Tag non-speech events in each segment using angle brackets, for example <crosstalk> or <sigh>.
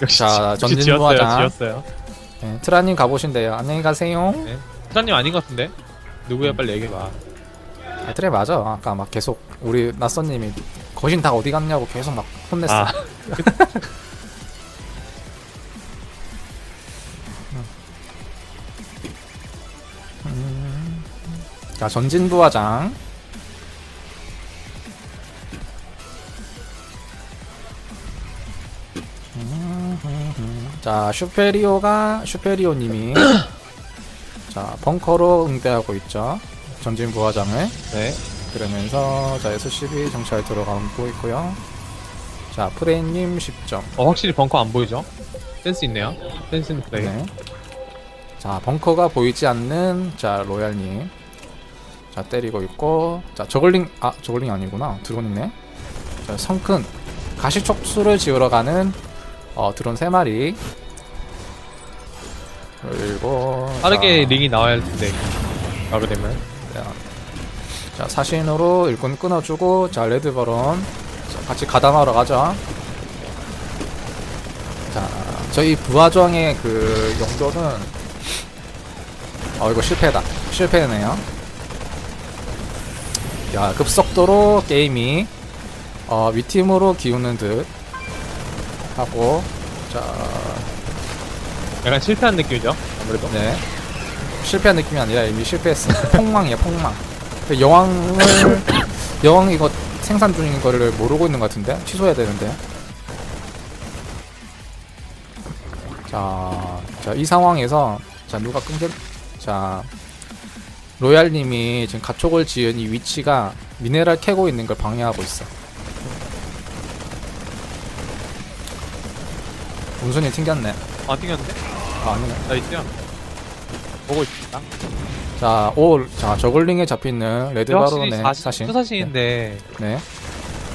역시 자, 역시 전진 지었어요 부하장. 지었어요 네, 트라님 가보신대요. 안녕히 가세요. 사장님 아닌 것 같은데 누구야 빨리 얘기해봐 아, 트레 맞아. 아까 막 계속 우리 낯선님이 거신 다 어디 갔냐고 계속 막 혼냈어. 아 <laughs> 자, 전진 부하장. 자, 슈페리오가 슈페리오님이 <coughs> 자 벙커로 응대하고 있죠. 전진 부하장을 네. 그러면서 자 SCB 정찰 들어가고 있고요. 자 프레임님 10점. 어 확실히 벙커 안 보이죠? 센스 있네요 센스 있는 플레이 네. 자 벙커가 보이지 않는 자 로얄님. 자 때리고 있고 자 저글링 아 저글링 아니구나 드론 있네. 자 성큰 가시촉수를 지으러 가는 어 드론 3 마리. 그리고 빠르게 자, 링이 나와야 할 텐데. 가게 되면. 자 사신으로 일꾼 끊어주고 자 레드버런 자, 같이 가담하러 가죠. 자 저희 부하정의 그 용도는 어 이거 실패다. 실패네요. 야 급속도로 게임이 어 위팀으로 기우는 듯 하고 자 약간 실패한 느낌이죠 아무래도 네. 실패한 느낌이 아니라 이미 실패했어. 폭망이야, 폭망. 그 여왕을 <coughs> 여왕 이거 생산 중인 거를 모르고 있는 것 같은데 취소해야 되는데. 자, 자 이 상황에서 자 누가 끊겨? 자 로얄님이 지금 가촉을 지은 이 위치가 미네랄 캐고 있는 걸 방해하고 있어. 운순이 튕겼네. 아 튕겼는데? 아, 아니네. 나 있어요 보고 있습니다 자, 올, 자, 저글링에 잡혀있는 레드바론의 사신. 투사신인데 네.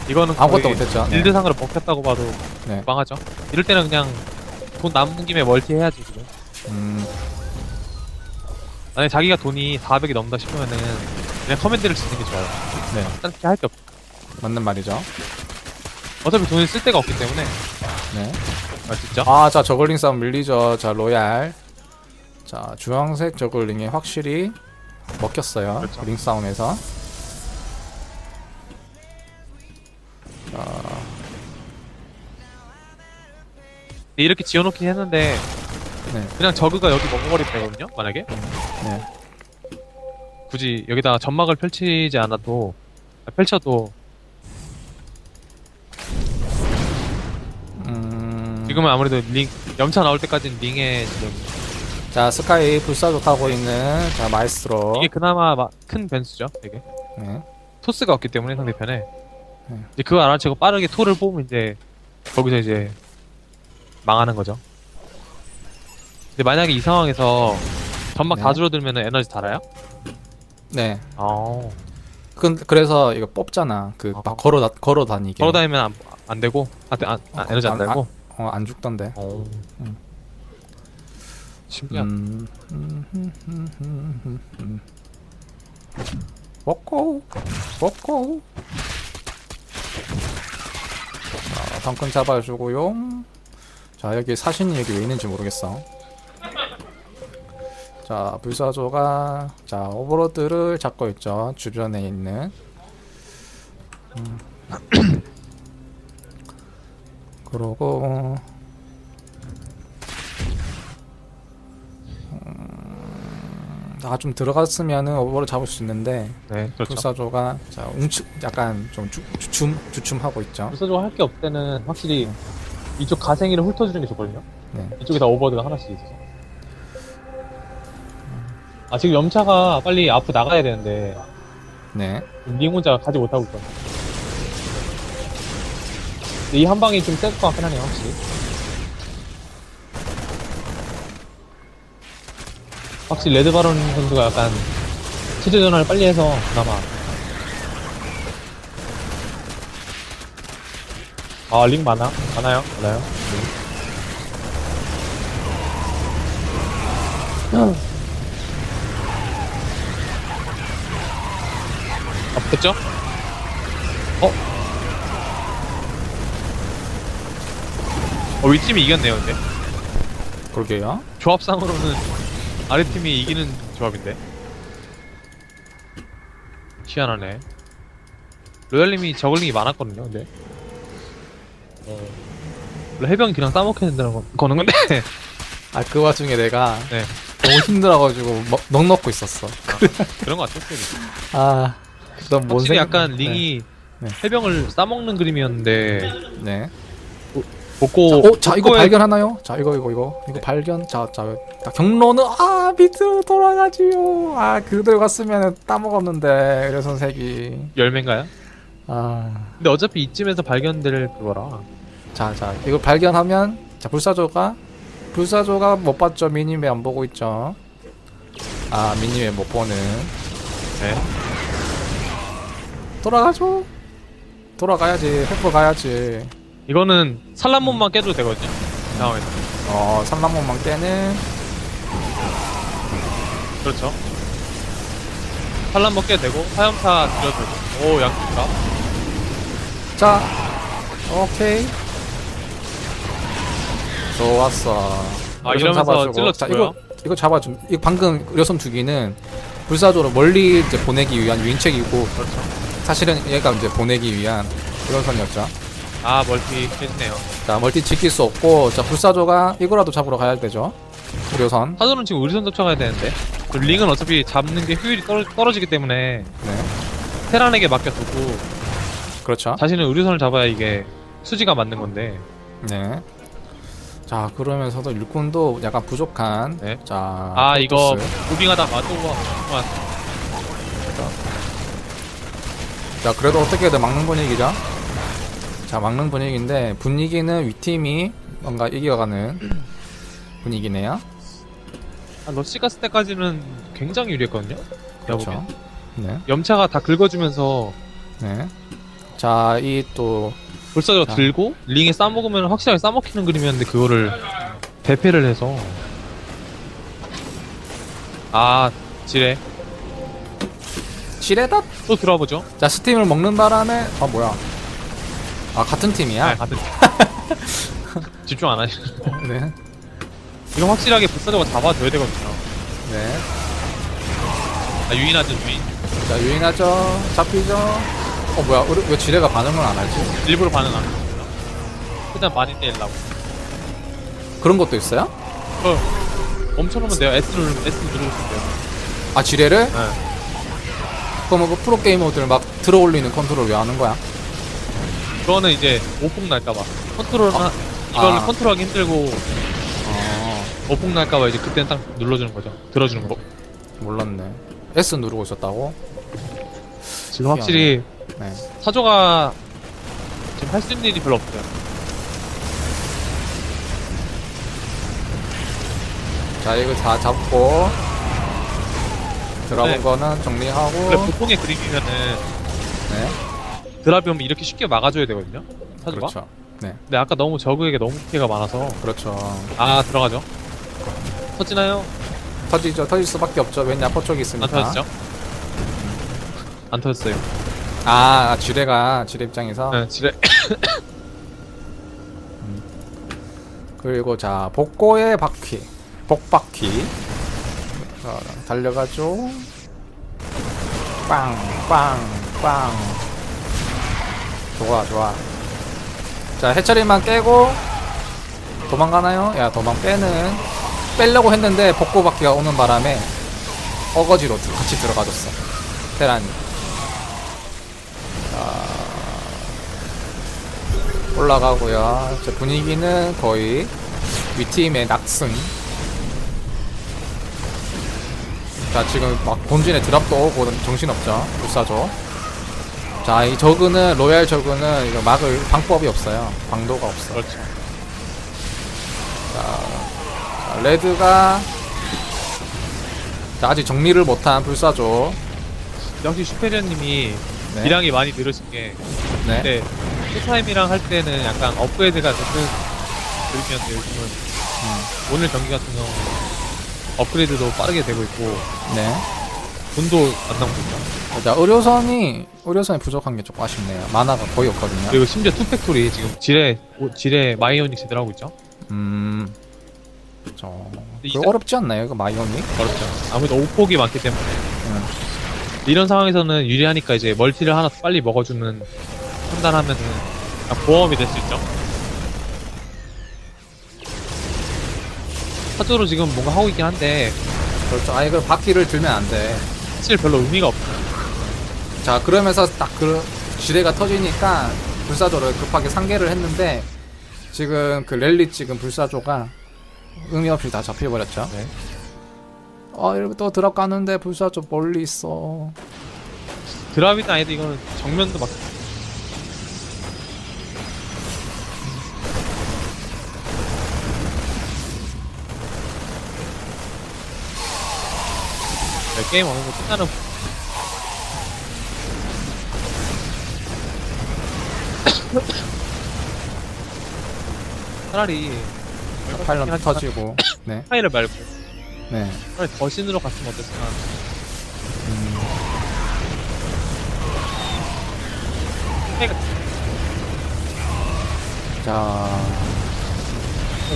이거는 아무것도 못했죠. 네. 빌드상으로 먹혔다고 봐도 네. 망하죠 이럴 때는 그냥 돈 남는 김에 멀티 해야지 지금 음, 만약에 자기가 돈이 400이 넘다 싶으면은 그냥 커맨드를 쓰는 게 좋아요 네. 딱히 할 게 없어 맞는 말이죠. 어차피 돈을 쓸 데가 없기 때문에 네. 아 진짜? 아, 자, 저글링 싸움 밀리죠. 자, 로얄. 자, 주황색 저글링이 확실히 먹혔어요. 그렇죠. 링 싸움에서. 자, 이렇게 지어놓긴 했는데 네. 그냥 저그가 여기 먹어버리면 되거든요 만약에 네. 굳이 여기다가 점막을 펼치지 않아도 아, 펼쳐도 지금은 아무래도 링 염차 나올 때까지는 링에 지금 자, 스카이 불사조 타고 있는, 자, 마에스트로. 이게 그나마 마- 큰 변수죠 되게 네. 토스가 없기 때문에 상대편에 네. 이제 그거 알아채고 빠르게 토를 뽑으면 이제 거기서 이제 망하는 거죠 근데 만약에 이 상황에서 점막 네. 다 줄어들면 에너지 달아요? 네. 아 그, 그래서 이거 뽑잖아. 그, 막 어. 걸어, 다, 걸어 다니게. 걸어 다니면 안, 안 되고 아, 안, 안, 에너지 안 안- 달고 어, 안 죽던데. 어. 음. 신기하다 음, 음, 음, 음, 음, 음. 먹고 먹고 자, 덩큰 잡아주고요 자 여기 사신이 여기 왜 있는지 모르겠어 자 불사조가 자 오버로드를 잡고 있죠 주변에 있는 음. 그러고 아좀 들어갔으면은 오버를 잡을 수 있는데 네 그렇죠 불사조가 자 웅측 약간 좀 주, 주춤 주춤하고 있죠. 불사조 할게 없을 때는 확실히 이쪽 가생이를 훑어주는 게 좋거든요 네. 이쪽에 다 오버드가 하나씩 있어서 아 지금 염차가 빨리 앞으로 나가야 되는데 네. 링 혼자 가지 못하고 있거든요 이 한 방이 좀 셀 것 같긴 하네요 확실히 확실히 레드 바론 선수가 약간 체제 전환을 빨리 해서 그나마 아 링 많아? 많아요? 많아요? <clears throat> 아, 됐죠? 어? 어, 위 팀이 이겼네요, 근데. 그러게요. 조합상으로는 아래 팀이 이기는 조합인데. 희한하네. 로얄님이 저글링이 많았거든요, 근데. 어. 원래 해병 그냥 싸먹혀야 된다는 거, 거는 건데. 아 그 와중에 내가 네. 너무 힘들어가지고 먹, 넉 넣고 있었어. 그런 거 같았어요. 아, 너뭔 확실히 생각? 약간 링이 네. 해병을 싸먹는 그림이었는데, 네. 복고. 어, 자 이거 복고에- 발견하나요? 자 이거 이거 이거 이거 발견. 자, 자, 자 경로는 아 밑으로 돌아가지요. 아 그대로 갔으면 따먹었는데 색이. 열매인가요? 아, 근데 어차피 이쯤에서 발견될 그거라. 자, 자 이걸 발견하면 자 불사조가 불사조가 못 봤죠. 미니맵 안 보고 있죠. 아 미니맵 못 보는. 네. 돌아가죠. 돌아가야지. 회포 가야지. 이거는 산란문만 깨도 되거든요. 이 상황에서. 어, 삼남원만 깨는 그렇죠. 산란문 깨도 되고, 화염차 들여도 되고. 오, 양쪽다. 자, 오케이. 좋았어. 아, 이러면서 잡아주고. 찔러주고요. 자, 이거 이거 잡아줌. 이거 방금 여선 두기는 불사조로 멀리 이제 보내기 위한 유인책이고 그렇죠. 사실은 얘가 이제 보내기 위한 유선이었죠. 아, 멀티 깨지네요. 자, 멀티 지킬 수 없고 자 불사조가 이거라도 잡으러 가야 되죠. 우려선. 사도는 지금 우리선 쫓아가야 되는데. 그 링은 어차피 잡는 게 효율이 떨어, 떨어지기 때문에 네, 테란에게 맡겨두고 그렇죠. 자신은 의료선을 잡아야 이게 수지가 맞는 건데. 네. 자, 그러면서도 일꾼도 약간 부족한. 네. 자, 아, 이거 프로토스. 무빙하다가 또 와. 와. 자 그래도 어떻게든 막는 분위기죠 자 막는 분위기인데 분위기는 위팀이 뭔가 이겨가는 분위기네요 아, 러시 갔을 때까지는 굉장히 유리했거든요. 내가 그렇죠 보기엔. 네, 염차가 다 긁어주면서 네. 자, 이 또, 불사조 자. 들고 링에 싸먹으면 확실하게 싸먹히는 그림이었는데 그거를 대패를 해서 아 지뢰 시레다? 또 들어보죠. 자, 스팀을 먹는 바람에, 아, 뭐야. 아, 같은 팀이야? 아, 같은 <laughs> 집중 안 하시. 네. 이거 확실하게 불사조가 잡아줘야 되거든요. 네. 아, 유인하죠 유인. 자, 유인하죠. 잡히죠. 어, 뭐야. 우리, 왜 지뢰가 반응을 안 하지? 일부러 반응 안 했습니다. 일단 많이 때리려고. 그런 것도 있어요? 어, 멈춰놓으면 돼요. S 누르 S 누르고 돼요. 아, 지뢰를? 네. 그럼 그 프로 게이머들 막 들어 올리는 컨트롤 왜 하는 거야? 그거는 이제 오폭 날까봐. 컨트롤 하 이걸 아. 컨트롤하기 힘들고 어, 오폭 날까봐 이제 그때는 딱 눌러주는 거죠. 들어주는 거. 몰랐네. S 누르고 있었다고? 지금 확실히 네. 사조가 지금 할 수 있는 일이 별로 없어요. 자 이거 다 잡고 들어본 네. 거는 정리하고 원래 보통의 그림이면은 네 드랍이 오면 이렇게 쉽게 막아줘야 되거든요. 사조가. 그렇죠 네 근데 아까 너무 저그에게 너무 피해가 많아서 그렇죠 아 들어가죠. 터지나요? 터지죠 터질 수밖에 없죠 왜냐 포 쪽이 안 있으니까 터졌죠? 안 터졌어요. 아 지뢰가 지뢰 입장에서 네, 지뢰 <coughs> 그리고 자 복고의 바퀴 복바퀴 자, 달려가죠 빵 빵 빵 좋아 좋아. 자 해처리만 깨고 도망가나요? 야 도망 빼는. 빼려고 했는데 복고 바퀴가 오는 바람에 어거지로 들- 같이 들어가줬어. 테란이. 자 올라가고요. 제 분위기는 거의 위팀의 낙승. 자 지금 막 본진에 드랍도 오고 정신없죠. 불사조 자 이 저그는 로얄 저그는 이거 막을 방법이 없어요 방도가 없어 그렇죠. 자, 레드가 자, 아직 정리를 못한 불사조 역시 슈페리언님이 네. 기량이 많이 늘으신 게 네. 그때 투타임이랑 할 때는 약간 업그레이드가 되는 그림이었는데 요즘은 음, 오늘 경기 같은 경우 업그레이드도 빠르게 되고 있고 네. 돈도 안 나오고 있다. 자 의료선이 의료선이 부족한 게 조금 아쉽네요. 만화가 거의 없거든요. 그리고 심지어 투팩토리 지금 지뢰 오- 지뢰 마이오닉 제대로 하고 있죠. 음. 저이 그거 사- 어렵지 않나요? 그 마이오닉? 어렵죠. 아무래도 오폭이 많기 때문에 음. 이런 상황에서는 유리하니까 이제 멀티를 하나 빨리 먹어주는 판단하면은 보험이 될 수 있죠. 사조로 지금 뭔가 하고 있긴 한데 그렇죠. 아예 그 바퀴를 들면 안 돼. 사실 별로 의미가 없어. 자 그러면서 딱 그 지뢰가 터지니까 불사조를 급하게 상계를 했는데 지금 그 랠리 찍은 불사조가 의미 없이 다 잡혀버렸죠. 네. 아 이렇게 또 들어가는데 불사조 멀리 있어. 드랍이든 아니든 이거는 정면도 막 게임 어느 정도 끝나는 <coughs> 차라리 파일럿 터지고. 네. 파일을 말고 네. 차라리 더신으로 갔으면 어땠을까 음, 자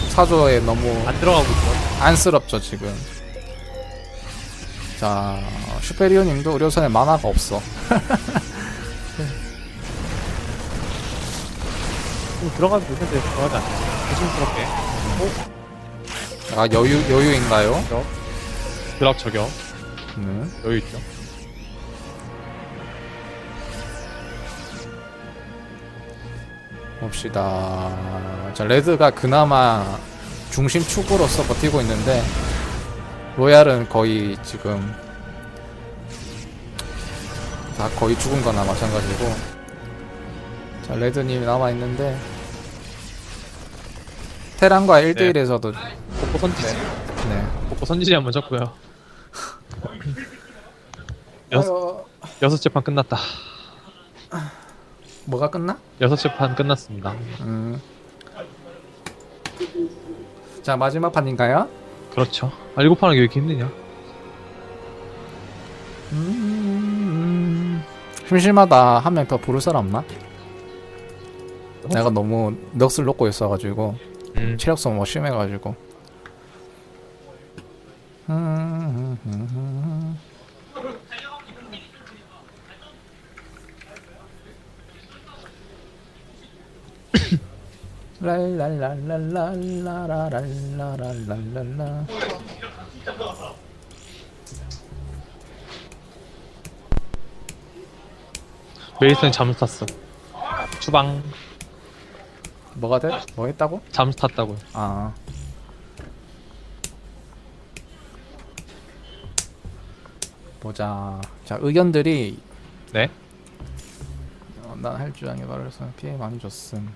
사조에 너무 안 들어가고 있어 안쓰럽죠 지금. 자 슈페리오 님도 의료선에 만화가 없어. 좀 들어가도 되는데 들어가지 않네 조심스럽게 아 여유 여유인가요? 드랍 저격 네. 여유 있죠 봅시다. 자, 레드가 그나마 중심 축으로서 버티고 있는데 로얄은 거의 지금 다 거의 죽은 거나 마찬가지고. 자, 레드님이 남아 있는데. 테란과 1대1에서도 복고 선지지 네. 복고 선지지 한번 쳤고요. <laughs> 여섯, 어, 여섯 재판 끝났다. 뭐가 끝나? 여섯 재판 끝났습니다. 음. 자, 마지막 판인가요? 그렇죠 아 일곱 판하기 왜 이렇게 힘드냐 음, 심심하다. 한 명 더 부를 사람 없나? 내가 너무 넋을 놓고 있어가지고 음 체력성 뭐 심해가지고. 랄랄랄랄랄라랄랄랄랄랄라. 메이슨이 잠수 탔어. 추방. 뭐가 돼? 뭐 했다고? 잠수 탔다고요 아. 보자. 자 의견들이 네? 어, 난할 줄 아는 말해서 피해 많이 줬음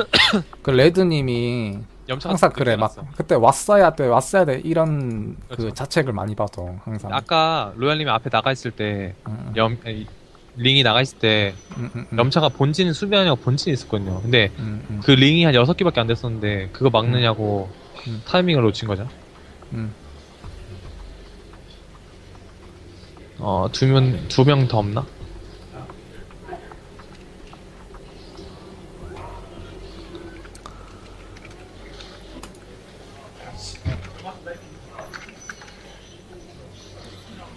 <coughs> 그 레드님이 염차 항상 그래 막 그때 왔어야 돼 왔어야 돼 이런 그 그렇죠. 자책을 많이 받아 항상 아까 로얄님이 앞에 나가 있을 때 음, 음, 염, 이- 링이 나가 있을 때 음, 음, 음, 염차가 본진 수비하냐고 본진이 있었거든요 근데 음, 음, 그 링이 한 여섯 개밖에 안 됐었는데 그거 막느냐고 음. 타이밍을 놓친 거죠 음. 어, 두 명, 두 명 더 없나?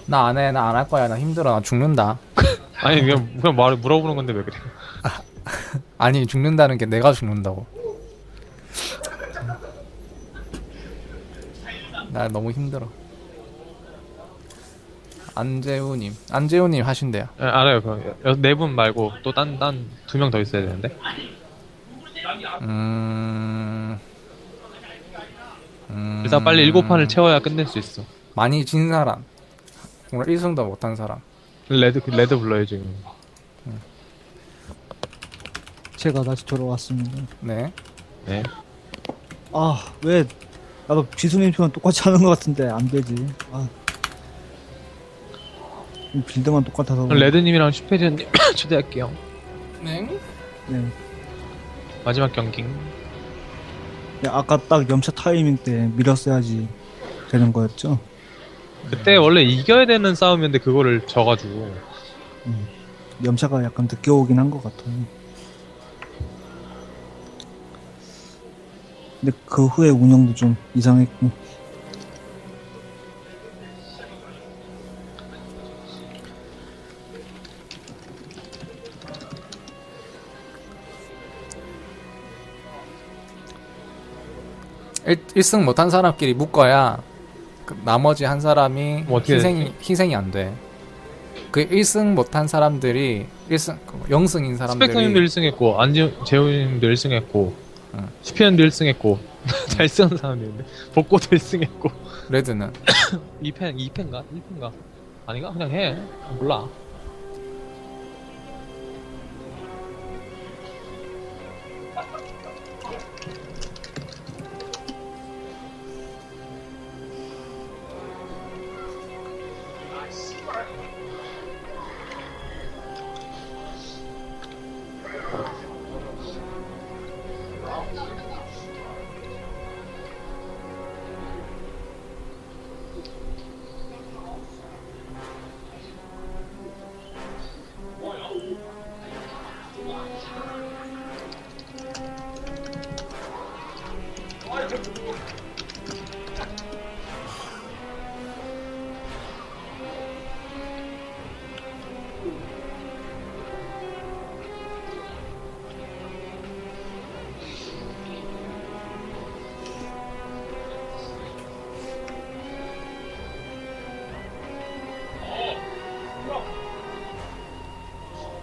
나 안 해, 나 안 할 거야, 나 힘들어, 나 죽는다. <laughs> 아니, 그냥, 그냥 말을 물어보는 건데 왜 그래? <laughs> 아니, 죽는다는 게 내가 죽는다고. 나 너무 힘들어. 안재우님, 안재우님 하신대요. 아, 알아요. 그, 네분 말고 또 딴, 딴 두 명 더 있어야 되는데. 음, 음... 일단 빨리 일곱 판을 채워야 끝낼 수 있어. 많이 진 사람. 오늘 1승도 못한 사람. 레드, 레드 불러요, 지금. 제가 다시 돌아왔습니다. 네. 네. 아, 왜 나도 지수님 표현 똑같이 하는 것 같은데 안 되지. 아, 빌드만 똑같아서. 그럼 레드님이랑 슈페리언님 <coughs> 초대할게요. 네. 네. 마지막 경기. 네, 아까 딱 염차 타이밍 때 밀었어야지 되는 거였죠. 그때 원래 이겨야 되는 싸움이었는데 그거를 져가지고 염차가 약간 늦게 오긴 한 것 같아요. 근데 그 후에 운영도 좀 이상했고. 일 1승 못한 사람끼리 묶어야 그 나머지 한 사람이 뭐 어떻게 희생이 희생이 안 돼. 그 1승 못한 사람들이 1승 0승인 사람들이 스펙터님도 1승했고 안지 재훈님도 1승했고 응. 슈페리언도 1승했고 <laughs> 잘 쓰는 사람이었는데 복고도 1승했고. 레드는? 2펜 2펜가? 1펜가? 아닌가? 그냥 해. 몰라.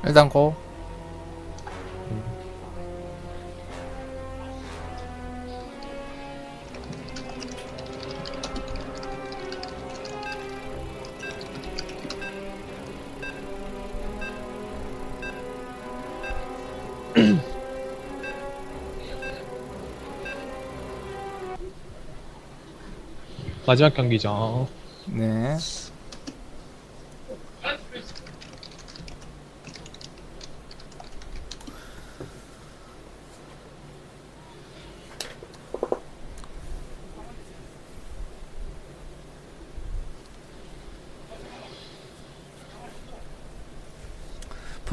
일단 고. <clears throat> 마지막 경기죠. 네.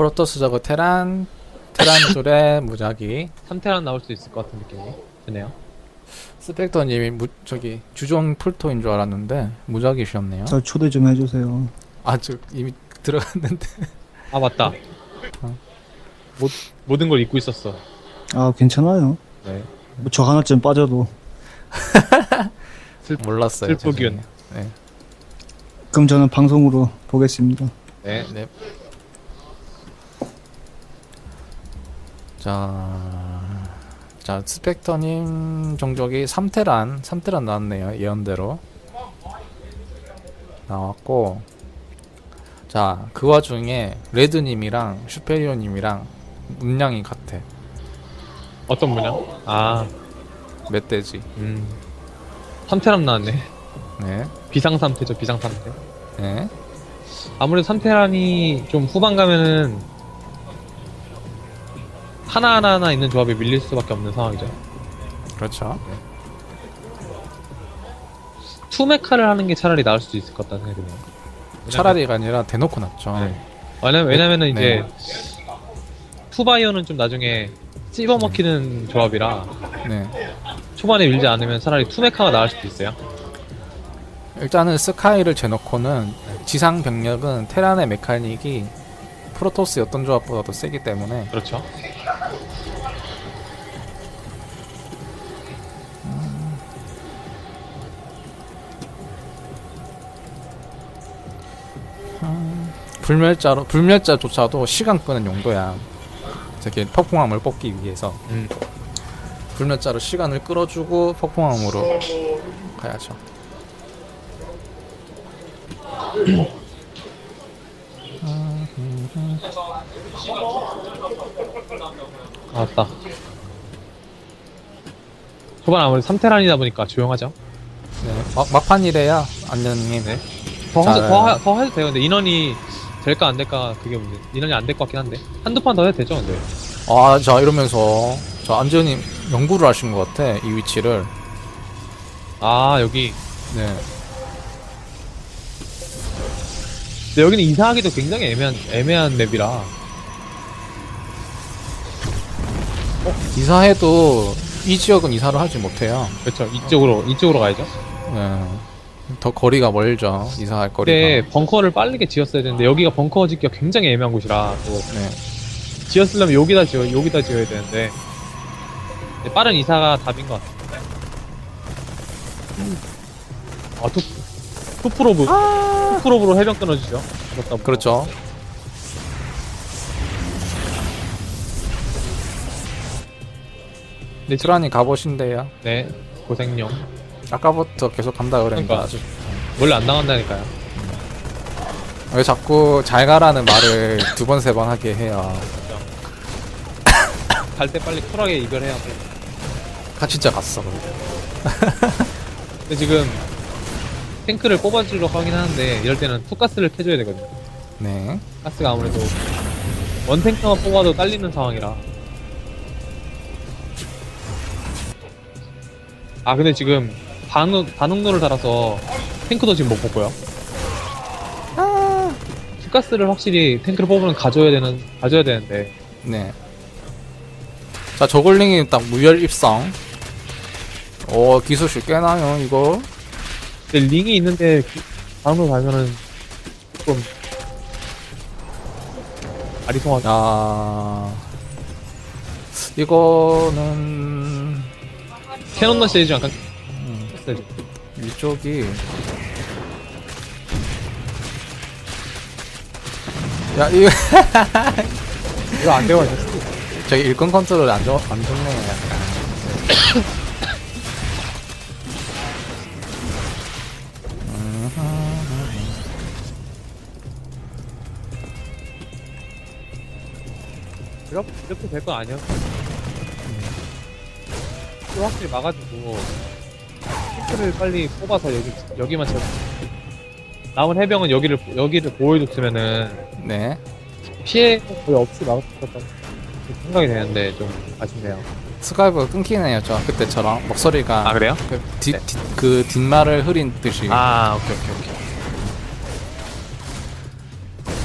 프로토스 저거 테란 테란줄의 <laughs> 무작위 3테란 나올 수 있을 것 같은 느낌이 드네요. 스펙터님이 무, 저기 주종 풀토인 줄 알았는데 무작위셨네요. 저 초대 좀 해주세요. 아 저 이미 <laughs> 들어갔는데 아 맞다. 어. 모, 모든 걸 잊고 있었어. 아, 괜찮아요. 네. 뭐 저 하나쯤 빠져도. 몰랐어요. 슬프균. 죄송해요. 네. 그럼 저는 방송으로 보겠습니다. 네. 네. 자, 자 스펙터님 종족이 3테란, 3테란 나왔네요. 예언대로 나왔고, 자 그 와중에 레드님이랑 슈페리오님이랑 문양이 같아. 어떤 분야? 아, 멧돼지. 음. 3테란 나왔네. 네, 비상 3테죠, 비상 3테. 네, 아무래도 3테란이 좀 후반 가면은 하나하나 하나 있는 조합에 밀릴 수밖에 없는 상황이죠. 그렇죠. 투메카를 하는 게 차라리 나을 수도 있을 것 같다는 생각이 드네요. 차라리가 아니라 대놓고 났죠. 네. 왜냐면, 왜냐면은 이제 네. 투바이어는 좀 나중에 씹어먹히는 조합이라 네. 초반에 밀지 않으면 차라리 투메카가 나을 수도 있어요. 일단은 스카이를 재놓고는 지상 병력은 테란의 메카닉이 프로토스 어떤 조합보다도 세기 때문에 그렇죠. 불멸자로 불멸자조차도 시간 끄는 용도야. 저기 폭풍함을 뽑기 위해서 음. 불멸자로 시간을 끌어주고 폭풍함으로 가야죠. 아, 맞다. 초반 아무래도 3테란이다 보니까 조용하죠. 네, 막, 막판이래야 안녕님. 네. 더, 자, 더, 하- 더 해도 돼요. 근데 인원이 될까 안 될까 그게 문제. 인원이 안 될 것 같긴 한데 한두 판 더 해도 되죠. 근데 아, 자, 이러면서, 자, 안재현님 연구를 하신 것 같아, 이 위치를. 아 여기 네. 근데 여기는 이사하기도 굉장히 애매한 애매한 맵이라 이사해도 이 지역은 이사를 하지 못해요. 그렇죠. 이쪽으로 이쪽으로 가야죠. 네. 더 거리가 멀죠. 이사할 거리가. 근데 벙커를 빠르게 지었어야 되는데 여기가 벙커 짓기가 굉장히 애매한 곳이라 또 네. 지었으려면 여기다 지어 여기다 지어야 되는데 근데 빠른 이사가 답인 것 같아요. 아 투, 투프로브 투프로브로 해병 끊어주죠. 그렇다 보면. 그렇죠. 네, 트라니 가보신대요. 네 고생용 아까부터 계속 간다 그러니까. 아직 원래 안 나간다니까요. 왜 자꾸 잘 가라는 말을 두 번 세 번 하게 해요. <coughs> 갈 때 빨리 쿨하게 이별해야 돼. 가 진짜 갔어. <laughs> 근데 지금 탱크를 뽑아주려고 하긴 하는데 이럴 때는 투가스를 켜줘야 되거든요. 네. 가스가 아무래도 원 탱크만 뽑아도 딸리는 상황이라. 아 근데 지금 반응 반응로를 달아서 탱크도 지금 못 뽑고요. 투가스를 확실히 탱크를 뽑으면 가져야 되는 가져야 되는데 네. 자, 저글링이 딱 무혈 입성. 오, 기술실 꽤 나요, 이거. 근데 링이 있는데 반응로 달면은 조금 아리송하게 아. 이거는. 캐논 넣으셔야지 약간 음, 했어야죠. 이쪽이. 야, 이거. <laughs> 이거 안 되고 있었어. 저기 일꾼 컨트롤 안, 좋, 안 좋네, 약간. 이렇게, 이렇게 될 건 아니었어. 또 확실히 막아주고, 탱크를 빨리 뽑아서 여기, 여기만 채워. 남은 해병은 여기를, 여기를 보여줬으면은, 네. 피해 거의 없이 막을 수 있었다고 생각이 되는데, 좀 아쉽네요. 스카이프가 끊기네요, 저 그때처럼. 목소리가. 아, 그래요? 그, 뒷, 뒷, 그 뒷말을 흐린 듯이. 아, 오케이, 오케이, 오케이.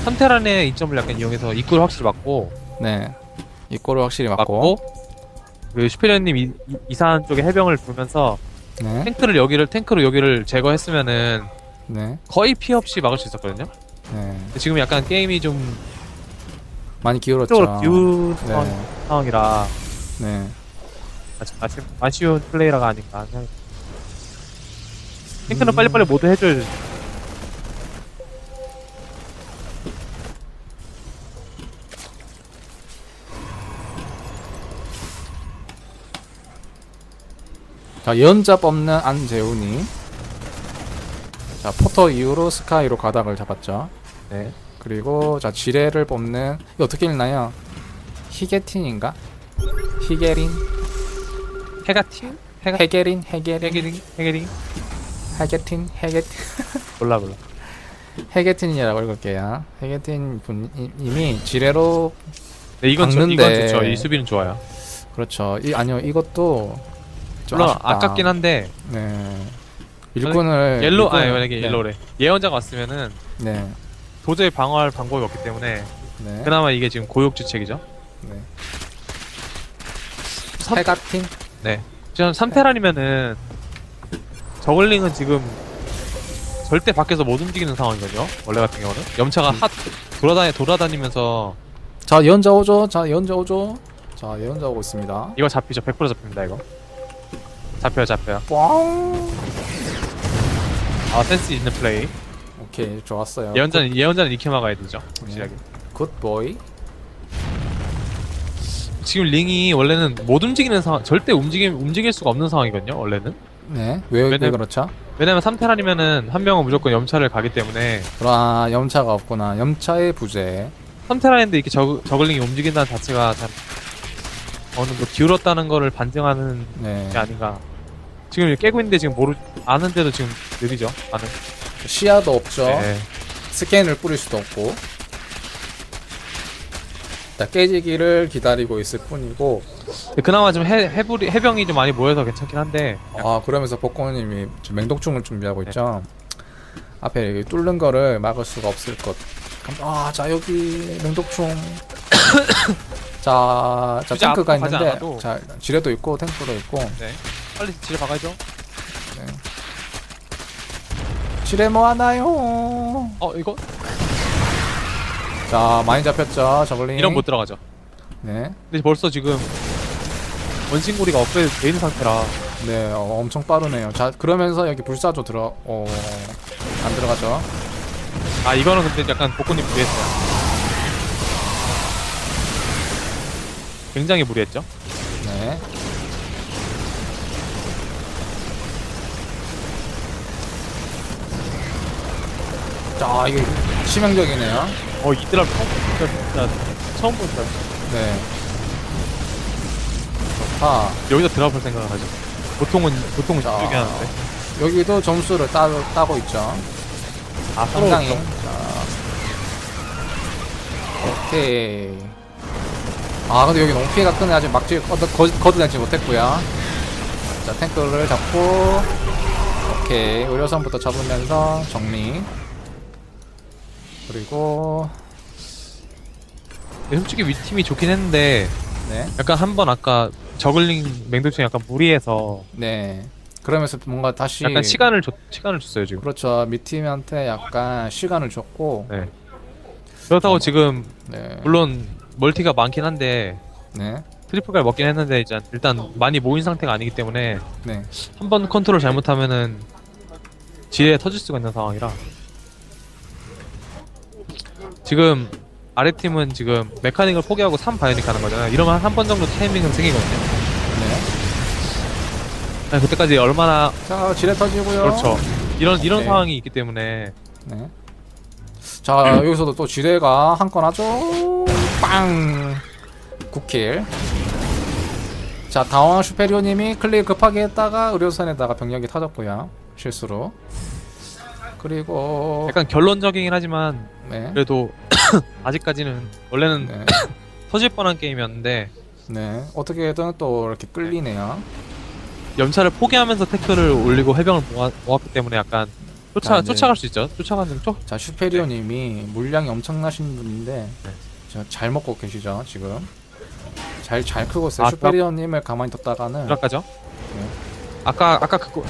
삼테란의 이점을 약간 이용해서 입구를 확실히 막고, 네. 이 골을 확실히 맞고. 막고, 그 슈페리언님 이- 이- 이사한 쪽에 해병을 두면서, 네. 탱크를 여기를, 탱크로 여기를 제거했으면은, 네. 거의 피해 없이 막을 수 있었거든요. 네. 근데 지금 약간 게임이 좀 많이 기울었죠. 쪽으로 비운 네. 상황이라 네. 아쉬, 아쉬, 아쉬운 플레이라가 아닌가 생각이 탱크는 음. 빨리빨리 모두 해줘야 자, 예언자 뽑는 안재훈이. 자, 포터 이후로 스카이로 가닥을 잡았죠. 네. 그리고 자, 지뢰를 뽑는 이거 어떻게 읽나요? 히게틴인가? 히게린? 해가팀? 해가, 헤게린? 헤게린? 해게링? 해게링? 헤게틴? 헤게틴? <laughs> 몰라 몰라. 헤게틴이라고 읽을게요. 헤게틴 분님이 지뢰로 네, 이건, 저, 박는데- 이건 좋죠. 이 수비는 좋아요. 그렇죠. 이 아니요 이것도 좀 물론 아쉽다. 아깝긴 한데 네. 일꾼을 옐로 일꾼을- 아니 만약에 네. 옐로래 예언자가 왔으면은 네. 도저히 방어할 방법이 없기 때문에 네. 그나마 이게 지금 고육주책이죠. 네. 삼- 헤가틴? 네. 지금 3테란이면은 저글링은 지금 절대 밖에서 못 움직이는 상황이거든요. 원래 같은 경우는 염차가 핫 돌아다니 돌아다니면서 자 예언자 오죠. 자 예언자 오죠. 자 예언자 오고 있습니다. 이거 잡히죠. 100% 잡힙니다. 이거 잡혀요, 잡혀요. 꽝. 아 센스 있는 플레이. 오케이 좋았어요. 예언자는 예언자는 익혀 막아야 되죠. 확실하게. 굿보이. 지금 링이 원래는 못 움직이는 상황, 절대 움직임 움직일 수가 없는 상황이거든요. 원래는. 네. 왜, 왜 왜냐면- 그렇죠? 왜냐면 3테란이면은 한 명은 무조건 염차를 가기 때문에 아 염차가 없구나. 염차의 부재. 3테란인데 이렇게 저, 저글링이 움직인다는 자체가 참 어느 정도 기울었다는 거를 반증하는 네. 게 아닌가. 지금 깨고 있는데 지금 모르 아는데도 지금 느리죠. 반응. 시야도 없죠. 네. 스캔을 뿌릴 수도 없고. 자, 깨지기를 기다리고 있을 뿐이고. 그나마 좀 해, 해불이, 해병이 좀 많이 모여서 괜찮긴 한데 아, 그러면서 복권님이 지금 맹독충을 준비하고 있죠. 앞에 여기 뚫는 거를 막을 수가 없을 것. 아, 자, 여기 맹독충. <coughs> 자, 자, 굳이 탱크가 앞으로 가지 있는데. 않아도. 자, 지뢰도 있고, 탱크도 있고. 네. 빨리 집에 박아야죠 지뢰 뭐 하나요? 어 이거? 자, 많이 잡혔죠, 저글링. 이런 못 들어가죠 네. 근데 벌써 지금 원신고리가 업그레이드 돼 있는 상태라 네, 어, 엄청 빠르네요. 자, 그러면서 여기 불사조 들어, 어, 안 들어가죠. 아 이거는 근데 약간 복근님 무리했어요 굉장히 무리했죠 네. 자, 이게 치명적이네요. 어 이드랍 처음 진짜, 진짜 처음 본다 네. 자, 여기서 드랍할 생각을 하죠 보통은 보통은 자. 이쪽에 하는데 여기도 점수를 따, 따고 있죠. 아 서로 상당히. 좀- 자. 오케이. 아, 근데 여기 너무 피해가 크네. 아직 막지, 걷어, 거- 걷어내지 못했고요. 자, 탱크를 잡고. 오케이. 의료선부터 잡으면서 정리. 그리고, 근데 솔직히 윗팀이 좋긴 했는데 네. 약간 한 번 아까 저글링 맹독충 약간 무리해서 네. 그러면서 뭔가 다시. 약간 시간을 줬 시간을 줬어요 지금 그렇죠. 밑팀한테 약간 시간을 줬고. 네 그렇다고 지금 네. 물론 멀티가 많긴 한데 네. 트리플갈 먹긴 했는데 이제 일단 많이 모인 상태가 아니기 때문에 네. 한 번 컨트롤 잘못하면은 지뢰에 터질 수가 있는 상황이라 지금 아래 팀은 지금 메카닉을 포기하고 3 바이오닉 하는 거잖아요. 이러면 한 번 정도 타이밍은 생기거든요. 네. 아니, 그때까지 얼마나 자, 지뢰 터지고요. 그렇죠. 이런 이런 네. 상황이 있기 때문에 네. 자 여기서도 또 지뢰가 한 건 하죠. 빵. 9킬. 자 당황한 슈페리오 님이 클릭 급하게 했다가 의료선에다가 병력이 터졌고요. 실수로. 그리고 약간 결론적이긴 하지만 네. 그래도 <coughs> 아직까지는 원래는 네. <coughs> 터질 뻔한 게임이었는데 네. 어떻게든 또 이렇게 끌리네요. 연차를 포기하면서 태클을 올리고 해병을 모아, 모았기 때문에 약간 쫓아 아, 네. 쫓아갈 수 있죠. 쫓아가는 쪽. 자 슈페리오님이 물량이 엄청나신 분인데 네. 저잘 먹고 계시죠 지금. 잘 잘 크고 있어요. 아, 슈페리오님을 가만히 뒀다가는 드랍가죠. 네. 아까 아까 그거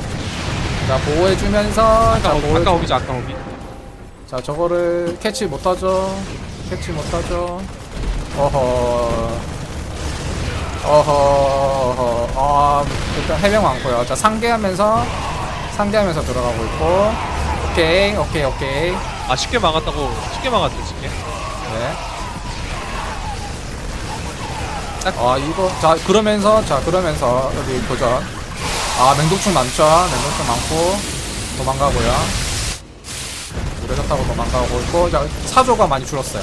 자 보호해주면서 아까 자 오- 보호해 아까 오기죠. 아까 오기. 자 저거를 캐치 못하죠. 캐치 못하죠. 어허. 어허 어허. 아 일단 해명 많고요. 자 상계하면서 상계하면서 들어가고 있고. 오케이 오케이 오케이. 아 쉽게 막았다고 쉽게 막았죠. 쉽게. 네. 아 이거 자 그러면서 자 그러면서 여기 도전. 아 맹독충 많죠? 맹독충 많고. 도망가고요 타고 도망가고 있고 자 사조가 많이 줄었어요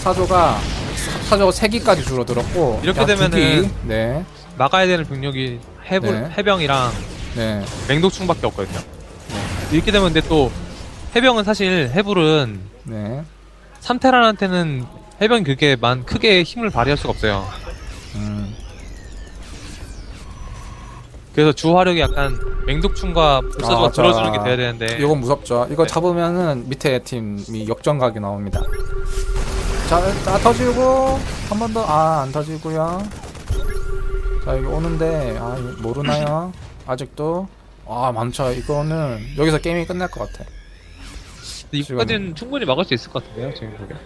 사조가 사- 사조 3기까지 줄어들었고 이렇게 야, 두 되면은 기. 네 막아야 되는 병력이 해불 네. 해병이랑 네. 맹독충밖에 없거든요. 이렇게 되면 근데 또 해병은 사실 해불은 네. 삼테란한테는 해병이 그렇게 만 크게 힘을 발휘할 수가 없어요. 그래서 주 화력이 약간 맹독충과 불사조가 아, 자, 들어주는 게 돼야 되는데 이건 무섭죠. 이거 네. 잡으면은 밑에 팀이 역전각이 나옵니다. 자, 다 터지고 한 번 더 아 안 터지고요. 자 여기 오는데 아 이거 모르나요? <clears throat> 아직도 아 많죠. 이거는 여기서 게임이 끝날 것 같아. 근데 이거까지는 충분히 막을 수 있을 것 같은데요, 지금 보기엔.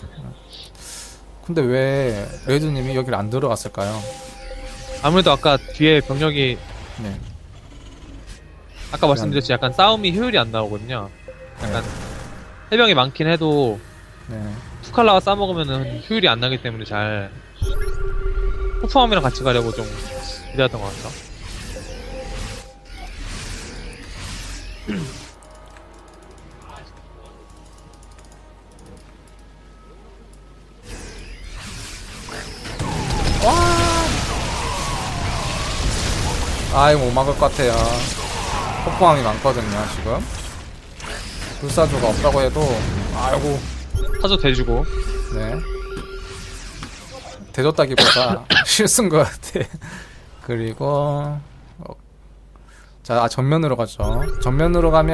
근데 왜 레이드님이 여기를 안 들어갔을까요? 아무래도 아까 뒤에 병력이 네. 아까 말씀드렸지 약간 싸움이 효율이 안 나오거든요. 약간 해병이 많긴 해도 네. 투칼라가 싸먹으면은 효율이 안 나기 때문에 잘 후프함이랑 같이 가려고 좀 기다렸던 것 같아요. 아 이거 못 막을 것 같아요. 폭풍함이 많거든요 지금. 불사조가 없다고 해도 아이고. 사조 대주고. 네. 대줬다기보다 <coughs> 실수인 것 같아. 그리고 어, 자 아, 전면으로 가죠. 전면으로 가면